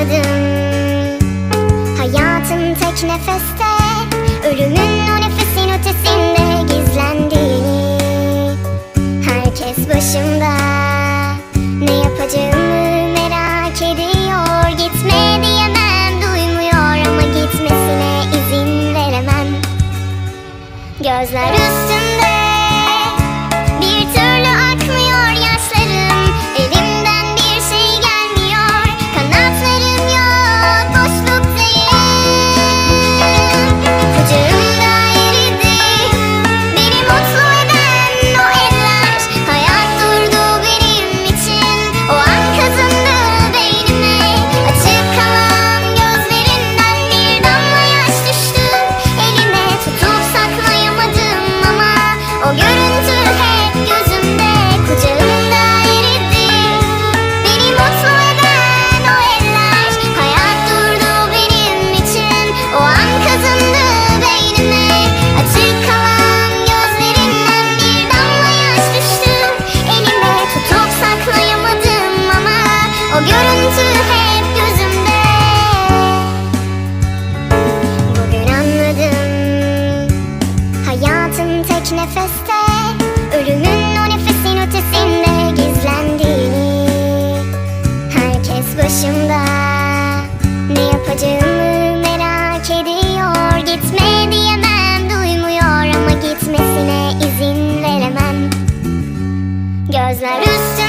anladım Hayatın tek nefeste Ölümün o nefes Görüntü hep gözümde. Bugün anladım Hayatın tek nefeste Ölümün o nefesin ötesinde gizlendi Herkes başımda Ne yapacağımı merak ediyor. Gitme diyemem duymuyor ama gitmesine izin veremem. Gözler üstü